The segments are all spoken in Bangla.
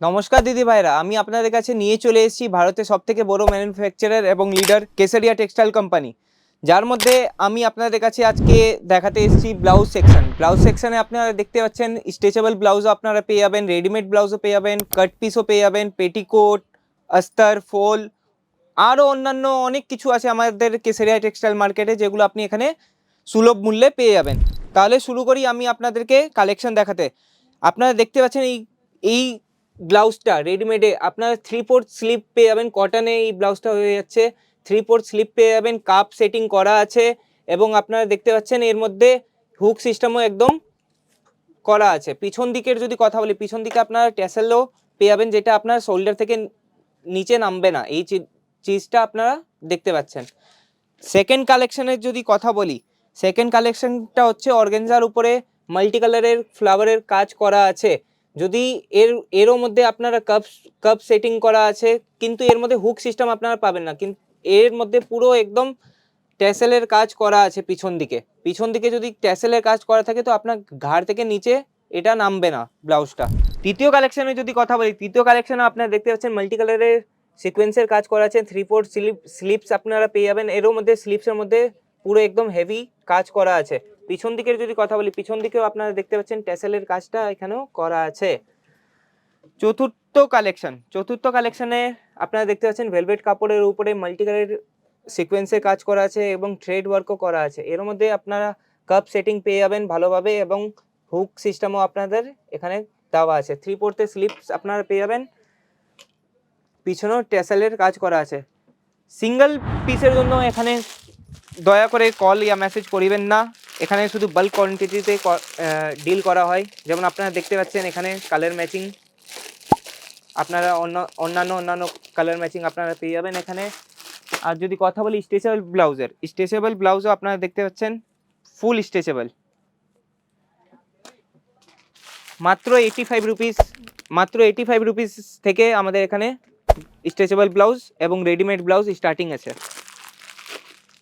নমস্কার দিদি ভাইরা, আমি আপনাদের কাছে নিয়ে চলে এসেছি ভারতের সব থেকে বড় ম্যানুফ্যাকচারার এবং লিডার কেসারিয়া টেক্সটাইল কোম্পানি যার মধ্যে আমি আপনাদের কাছে আজকে দেখাতে এসেছি ব্লাউজ সেকশন ব্লাউজ সেকশনে আপনারা দেখতে পাচ্ছেন স্ট্রেচেবল ব্লাউজও আপনারা পেয়ে যাবেন রেডিমেড ব্লাউজও পেয়ে যাবেন কাট পিসও পেয়ে যাবেন পেটিকোট আস্তর ফোল আরও অন্যান্য অনেক কিছু আছে আমাদের কেসারিয়া টেক্সটাইল মার্কেটে যেগুলো আপনি এখানে সুলভ মূল্যে পেয়ে যাবেন। তাহলে শুরু করি আমি আপনাদেরকে কালেকশন দেখাতে। আপনারা দেখতে পাচ্ছেন এই এই ব্লাউজটা রেডিমেডে আপনারা থ্রি ফোর্থ স্লিপ পেয়ে যাবেন কটনে এই ব্লাউজটা হয়ে যাচ্ছে। থ্রি ফোর্থ স্লিপ পেয়ে যাবেন কাপ সেটিং করা আছে এবং আপনারা দেখতে পাচ্ছেন এর মধ্যে হুক সিস্টেমও একদম করা আছে। পিছন দিকের যদি কথা বলি, পিছন দিকে আপনারা ট্যাসেলও পেয়ে যাবেন, যেটা আপনার শোল্ডার থেকে নিচে নামবে না। এই চিজটা আপনারা দেখতে পাচ্ছেন। সেকেন্ড কালেকশনের যদি কথা বলি সেকেন্ড কালেকশনটা হচ্ছে অর্গেনজার উপরে মাল্টি কালারের ফ্লাওয়ারের কাজ করা আছে। যদি এর, এরও মধ্যে আপনারা কাপ কাপ সেটিং করা আছে, কিন্তু এর মধ্যে হুক সিস্টেম আপনারা পাবেন না। কিন্তু এর মধ্যে পুরো একদম ট্যাসেলের কাজ করা আছে পিছন দিকে। পিছন দিকে যদি ট্যাসেলের কাজ করা থাকে, তো আপনার ঘাড় থেকে নিচে এটা নামবে না ব্লাউজটা তৃতীয় কালেকশনে যদি কথা বলি, তৃতীয় কালেকশনে আপনারা দেখতে পাচ্ছেন মাল্টি কালারের সিকোয়েন্সের কাজ করা আছে থ্রি ফোর স্লিপ স্লিপস আপনারা পেয়ে যাবেন। এরও মধ্যে স্লিপসের মধ্যে পুরো একদম হেভি কাজ করা আছে। পিছন দিকের যদি কথা বলি, পিছন দিকেও আপনারা দেখতে পাচ্ছেন ট্যাসেলের কাজটা এখানেও করা আছে। চতুর্থ কালেকশন চতুর্থ কালেকশনে আপনারা দেখতে পাচ্ছেন ভেলভেট কাপড়ের উপরে মাল্টি কালারের সিকোয়েন্সের কাজ করা আছে এবং থ্রেড ওয়ার্কও করা আছে। এর মধ্যে আপনারা কাপ সেটিং পেয়ে যাবেন ভালোভাবে এবং হুক সিস্টেমও আপনাদের এখানে দেওয়া আছে। থ্রি ফোর্থে স্লিপস আপনারা পেয়ে যাবেন। পিছনেও ট্যাসেলের কাজ করা আছে। সিঙ্গেল পিসের জন্য এখানে দয়া করে কল ইয়া মেসেজ করিবেন না। এখানে শুধু বাল্ক কোয়ান্টিটিতে ডিল করা হয়। যেমন আপনারা দেখতে পাচ্ছেন এখানে কালার ম্যাচিং আপনারা অন্য, অন্যান্য অন্যান্য কালার ম্যাচিং আপনারা পেয়ে যাবেন এখানে। আর যদি কথা বলি স্ট্রেচেবল ব্লাউজের স্ট্রেচেবল ব্লাউজও আপনারা দেখতে পাচ্ছেন ফুল স্ট্রেচেবল মাত্র এইটি ফাইভ রুপিস মাত্র এইটি ফাইভ রুপিস থেকে আমাদের এখানে স্ট্রেচেবল ব্লাউজ এবং রেডিমেড ব্লাউজ স্টার্টিং আছে।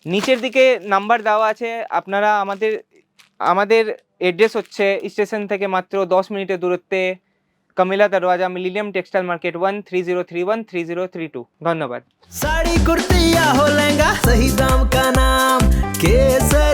নিচের দিকে নাম্বার দেওয়া আছে। আপনারা আমাদের আমাদের এড্রেস হচ্ছে স্টেশন থেকে মাত্র দশ মিনিটের দূরত্বে Kamila Darwaza millennium textile market one three zero three one three zero three two ধন্যবাদ। শাড়ি কুর্তি হো লেঙ্গা সহি দাম কা নাম কেসর